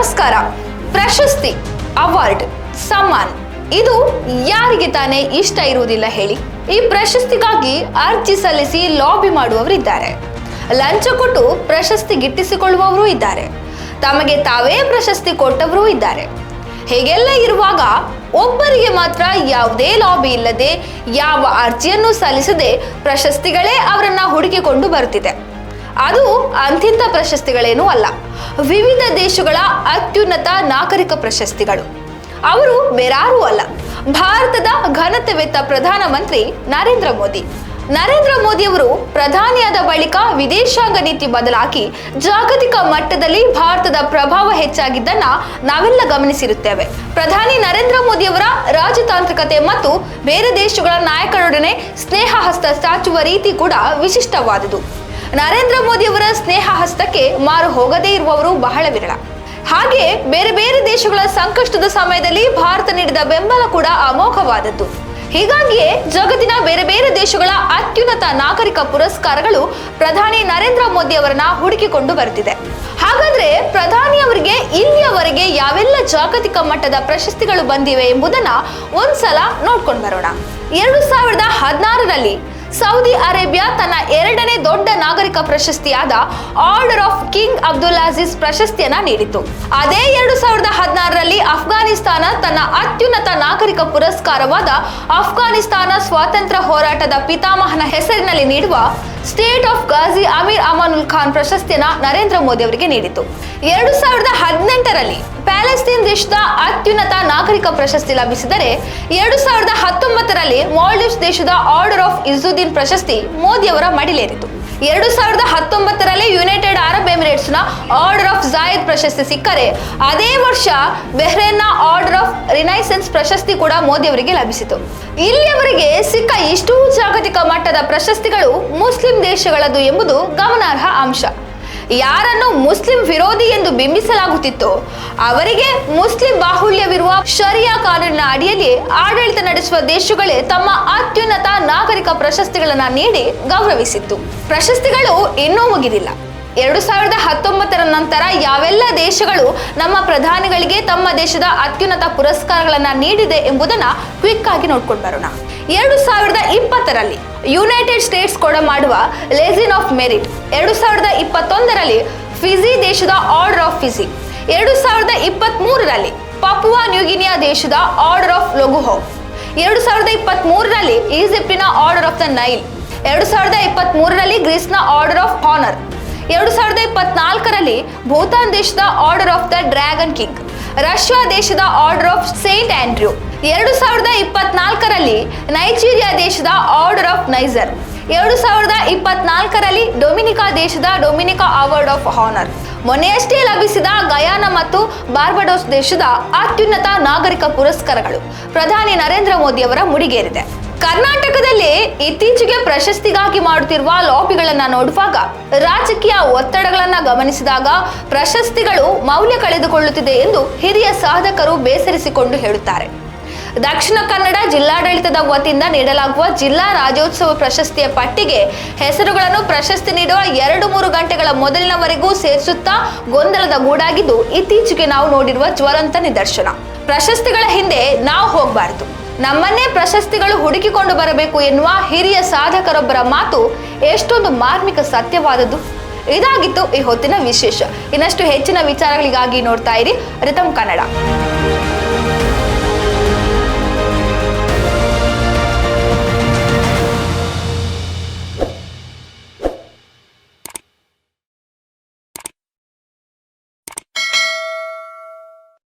ನಮಸ್ಕಾರ. ಪ್ರಶಸ್ತಿ, ಅವಾರ್ಡ್, ಸಮ್ಮಾನ್. ಇದು ಯಾರಿಗೆ ತಾನೇ ಇಷ್ಟ ಇರುವುದಿಲ್ಲ ಹೇಳಿ. ಈ ಪ್ರಶಸ್ತಿಗಾಗಿ ಅರ್ಜಿ ಸಲ್ಲಿಸಿ ಲಾಬಿ ಮಾಡುವವರಿದ್ದಾರೆ. ಲಂಚ ಕೊಟ್ಟು ಪ್ರಶಸ್ತಿ ಗಿಟ್ಟಿಸಿಕೊಳ್ಳುವವರು ಇದ್ದಾರೆ. ತಮಗೆ ತಾವೇ ಪ್ರಶಸ್ತಿ ಕೊಟ್ಟವರು ಇದ್ದಾರೆ. ಹೀಗೆಲ್ಲ ಇರುವಾಗ ಒಬ್ಬರಿಗೆ ಮಾತ್ರ ಯಾವುದೇ ಲಾಬಿ ಇಲ್ಲದೆ ಯಾವ ಅರ್ಜಿಯನ್ನು ಸಲ್ಲಿಸದೆ ಪ್ರಶಸ್ತಿಗಳೇ ಅವರನ್ನ ಹುಡುಕಿಕೊಂಡು ಬರುತ್ತಿದೆ. ಅದು ಅಂತಿಂತ ಪ್ರಶಸ್ತಿಗಳೇನೂ ಅಲ್ಲ. ವಿವಿಧ ದೇಶಗಳ ಅತ್ಯುನ್ನತ ನಾಗರಿಕ ಪ್ರಶಸ್ತಿಗಳು. ಅವರು ಬೇರಾರೂ ಅಲ್ಲ. ಭಾರತದ ಘನತೆವೆತ್ತ ಪ್ರಧಾನಮಂತ್ರಿ ನರೇಂದ್ರ ಮೋದಿ. ನರೇಂದ್ರ ಮೋದಿಯವರು ಪ್ರಧಾನಿಯಾದ ಬಳಿಕ ವಿದೇಶಾಂಗ ನೀತಿ ಬದಲಾಗಿ ಜಾಗತಿಕ ಮಟ್ಟದಲ್ಲಿ ಭಾರತದ ಪ್ರಭಾವ ಹೆಚ್ಚಾಗಿದ್ದನ್ನ ನಾವೆಲ್ಲ ಗಮನಿಸಿರುತ್ತೇವೆ. ಪ್ರಧಾನಿ ನರೇಂದ್ರ ಮೋದಿಯವರ ರಾಜತಾಂತ್ರಿಕತೆ ಮತ್ತು ಬೇರೆ ದೇಶಗಳ ನಾಯಕರೊಡನೆ ಸ್ನೇಹ ಹಸ್ತ ಚಾಚುವ ರೀತಿ ಕೂಡ ವಿಶಿಷ್ಟವಾದುದು. ನರೇಂದ್ರ ಮೋದಿ ಅವರ ಸ್ನೇಹ ಹಸ್ತಕ್ಕೆ ಮಾರು ಹೋಗದೇ ಇರುವವರು ಬಹಳ ವಿರಳ. ಹಾಗೆ ಬೇರೆ ಬೇರೆ ದೇಶಗಳ ಸಂಕಷ್ಟದ ಸಮಯದಲ್ಲಿ ಭಾರತ ನೀಡಿದ ಬೆಂಬಲ ಕೂಡ ಅಮೋಘವಾದದ್ದು. ಹೀಗಾಗಿಯೇ ಜಗತ್ತಿನ ಬೇರೆ ಬೇರೆ ದೇಶಗಳ ಅತ್ಯುನ್ನತ ನಾಗರಿಕ ಪುರಸ್ಕಾರಗಳು ಪ್ರಧಾನಿ ನರೇಂದ್ರ ಮೋದಿ ಅವರನ್ನ ಹುಡುಕಿಕೊಂಡು ಬರುತ್ತಿದೆ. ಹಾಗಾದ್ರೆ ಪ್ರಧಾನಿ ಅವರಿಗೆ ಇಲ್ಲಿಯವರೆಗೆ ಯಾವೆಲ್ಲ ಜಾಗತಿಕ ಮಟ್ಟದ ಪ್ರಶಸ್ತಿಗಳು ಬಂದಿವೆ ಎಂಬುದನ್ನ ಒಂದ್ಸಲ ನೋಡ್ಕೊಂಡು ಬರೋಣ. ಎರಡು ಸಾವಿರದ ಹದಿನಾರರಲ್ಲಿ ಸೌದಿ ಅರೇಬಿಯಾ ತನ್ನ ಎರಡನೇ ದೊಡ್ಡ ನಾಗರಿಕ ಪ್ರಶಸ್ತಿಯಾದ order of King Abdul Aziz ಪ್ರಶಸ್ತಿಯನ್ನ ನೀಡಿತು ಅದೇ ಎರಡು ಸಾವಿರದ ಹದಿನಾರರಲ್ಲಿ ಅಫ್ಘಾನಿಸ್ತಾನ ತನ್ನ ಅತ್ಯುನ್ನತ ನಾಗರಿಕ ಪುರಸ್ಕಾರವಾದ ಅಫ್ಘಾನಿಸ್ತಾನ ಸ್ವಾತಂತ್ರ್ಯ ಹೋರಾಟದ ಪಿತಾಮಹನ ಹೆಸರಿನಲ್ಲಿ ನೀಡುವ ಸ್ಟೇಟ್ ಆಫ್ ಗಾಜಿ ಅಮೀರ್ ಅಮಾನುಲ್ ಖಾನ್ ಪ್ರಶಸ್ತಿಯನ್ನ ನರೇಂದ್ರ ಮೋದಿ ಅವರಿಗೆ ನೀಡಿತು ಎರಡು ಸಾವಿರದ ಹದಿನೆಂಟರಲ್ಲಿ ಪ್ಯಾಲೆಸ್ತೀನ್ ದೇಶದ ಅತ್ಯುನ್ನತ ನಾಗರಿಕ ಪ್ರಶಸ್ತಿ ಲಭಿಸಿದರೆ ಎರಡು ಸಾವಿರದ ಹತ್ತೊಂಬತ್ತರಲ್ಲಿ ಮಾಲ್ಡೀವ್ಸ್ ದೇಶದ ಆರ್ಡರ್ ಆಫ್ ಇಜುದ್ದೀನ್ ಪ್ರಶಸ್ತಿ ಮೋದಿ ಅವರ ಮಡಿಲೇರಿತು. ಎರಡು ಸಾವಿರದ ಹತ್ತೊಂಬತ್ತರಲ್ಲಿ ಆರ್ಡರ್ ಆಫ್ ಜಾಯದ್ ಪ್ರಶಸ್ತಿ ಸಿಕ್ಕರೆ. ಅದೇ ವರ್ಷ ಬೆಹ್ರೇನ್ನ ಆರ್ಡರ್ ಆಫ್ ರಿನೈಸೆನ್ಸ್ ಪ್ರಶಸ್ತಿ ಕೂಡ ಮೋದಿ ಅವರಿಗೆ ಲಭಿಸಿತು. ಇಲ್ಲಿಯವರೆಗೆ ಸಿಕ್ಕ ಇಷ್ಟು ಜಾಗತಿಕ ಮಟ್ಟದ ಪ್ರಶಸ್ತಿಗಳು ಮುಸ್ಲಿಂ ದೇಶಗಳದ್ದು ಎಂಬುದು ಗಮನಾರ್ಹ ಅಂಶ. ಯಾರನ್ನು ಮುಸ್ಲಿಂ ವಿರೋಧಿ ಎಂದು ಬಿಂಬಿಸಲಾಗುತ್ತಿತ್ತು, ಅವರಿಗೆ ಮುಸ್ಲಿಂ ಬಾಹುಳ್ಯವಿರುವ ಶರಿಯಾ ಕಾನೂನಿನ ಅಡಿಯಲ್ಲಿ ಆಡಳಿತ ನಡೆಸುವ ದೇಶಗಳೇ ತಮ್ಮ ಅತ್ಯುನ್ನತ ನಾಗರಿಕ ಪ್ರಶಸ್ತಿಗಳನ್ನು ನೀಡಿ ಗೌರವಿಸಿತ್ತು. ಪ್ರಶಸ್ತಿಗಳು ಇನ್ನೂ ಮುಗಿದಿಲ್ಲ. ಎರಡು ಸಾವಿರದ ಹತ್ತೊಂಬತ್ತರ ನಂತರ ಯಾವೆಲ್ಲ ದೇಶಗಳು ನಮ್ಮ ಪ್ರಧಾನಿಗಳಿಗೆ ತಮ್ಮ ದೇಶದ ಅತ್ಯುನ್ನತ ಪುರಸ್ಕಾರಗಳನ್ನ ನೀಡಿದೆ ಎಂಬುದನ್ನ ಕ್ವಿಕ್ ಆಗಿ ನೋಡ್ಕೊಂಡು ಬರೋಣ. ಎರಡು ಸಾವಿರದ ಇಪ್ಪತ್ತರಲ್ಲಿ ಯುನೈಟೆಡ್ ಸ್ಟೇಟ್ಸ್ ಕೊಡ ಮಾಡುವ ಲೇಸಿನ್ ಆಫ್ ಮೆರಿಟ್ ಎರಡು ಸಾವಿರದ ಇಪ್ಪತ್ತೊಂದರಲ್ಲಿ ಫಿಜಿ ದೇಶದ ಆರ್ಡರ್ ಆಫ್ ಫಿಜಿ ಎರಡು ಸಾವಿರದ ಇಪ್ಪತ್ತ್ ಮೂರರಲ್ಲಿ ಪಪುವಾ ನ್ಯೂಗಿನಿಯಾ ದೇಶದ ಆರ್ಡರ್ ಆಫ್ ಲೊಗುಹೋ ಎರಡು ಸಾವಿರದ ಇಪ್ಪತ್ತ್ ಮೂರರಲ್ಲಿ ಈಜಿಪ್ಟಿನ ಆರ್ಡರ್ ಆಫ್ ದ ನೈಲ್ ಎರಡು ಸಾವಿರದ ಇಪ್ಪತ್ತ್ ಮೂರರಲ್ಲಿ ಗ್ರೀಸ್ನ ಆರ್ಡರ್ ಆಫ್ ಹಾನರ್ ಎರಡು ಸಾವಿರದ ಇಪ್ಪತ್ನಾಲ್ಕರಲ್ಲಿ ಭೂತಾನ್ ದೇಶದ order of the dragon king Russia ದೇಶದ ಆರ್ಡರ್ ಆಫ್ ಸೇಂಟ್ ಆಂಡ್ರ್ಯೂ ಎರಡು ಸಾವಿರದ ಇಪ್ಪತ್ನಾಲ್ಕರಲ್ಲಿ ನೈಜೀರಿಯಾ ದೇಶದ ಆರ್ಡರ್ ಆಫ್ ನೈಜರ್ ಎರಡು ಸಾವಿರದ ಇಪ್ಪತ್ನಾಲ್ಕರಲ್ಲಿ ಡೊಮಿನಿಕಾ ದೇಶದ ಡೊಮಿನಿಕಾ ಅವಾರ್ಡ್ ಆಫ್ ಹಾನರ್ ಮೊನ್ನೆಯಷ್ಟೇ ಲಭಿಸಿದ ಗಯಾನ ಮತ್ತು ಬಾರ್ಬಡೋಸ್ ದೇಶದ ಅತ್ಯುನ್ನತ ನಾಗರಿಕ ಪುರಸ್ಕಾರಗಳು. ಪ್ರಧಾನಿ ನರೇಂದ್ರ ಮೋದಿಯವರ ಮುಡಿಗೇರಿದೆ. ಕರ್ನಾಟಕದಲ್ಲಿ ಇತ್ತೀಚೆಗೆ ಪ್ರಶಸ್ತಿಗಾಗಿ ಮಾಡುತ್ತಿರುವ ಲಾಬಿಗಳನ್ನ ನೋಡುವಾಗ ರಾಜಕೀಯ ಒತ್ತಡಗಳನ್ನ ಗಮನಿಸಿದಾಗ ಪ್ರಶಸ್ತಿಗಳು ಮೌಲ್ಯ ಕಳೆದುಕೊಳ್ಳುತ್ತಿದೆ ಎಂದು ಹಿರಿಯ ಸಾಧಕರು ಬೇಸರಿಸಿಕೊಂಡು ಹೇಳುತ್ತಾರೆ. ದಕ್ಷಿಣ ಕನ್ನಡ ಜಿಲ್ಲಾಡಳಿತದ ವತಿಯಿಂದ ನೀಡಲಾಗುವ ಜಿಲ್ಲಾ ರಾಜ್ಯೋತ್ಸವ ಪ್ರಶಸ್ತಿಯ ಪಟ್ಟಿಗೆ ಹೆಸರುಗಳನ್ನು ಪ್ರಶಸ್ತಿ ನೀಡುವ ಎರಡು ಮೂರು ಗಂಟೆಗಳ ಮೊದಲಿನವರೆಗೂ ಸೇರಿಸುತ್ತಾ ಗೊಂದಲದ ಗೂಡಾಗಿದ್ದು ಇತ್ತೀಚೆಗೆ ನಾವು ನೋಡಿರುವ ಜ್ವಲಂತ ನಿದರ್ಶನ. ಪ್ರಶಸ್ತಿಗಳ ಹಿಂದೆ ನಾವು ಹೋಗಬಾರದು. ನಮ್ಮನ್ನೇ ಪ್ರಶಸ್ತಿಗಳು ಹುಡುಕಿಕೊಂಡು ಬರಬೇಕು ಎನ್ನುವ ಹಿರಿಯ ಸಾಧಕರೊಬ್ಬರ ಮಾತು ಎಷ್ಟೊಂದು ಮಾರ್ಮಿಕ ಸತ್ಯವಾದದ್ದು. ಇದಾಗಿತ್ತು ಈ ಹೊತ್ತಿನ ವಿಶೇಷ. ಇನ್ನಷ್ಟು ಹೆಚ್ಚಿನ ವಿಚಾರಗಳಿಗಾಗಿ ನೋಡ್ತಾ ಇರಿ ರಿತಮ್ ಕನ್ನಡ.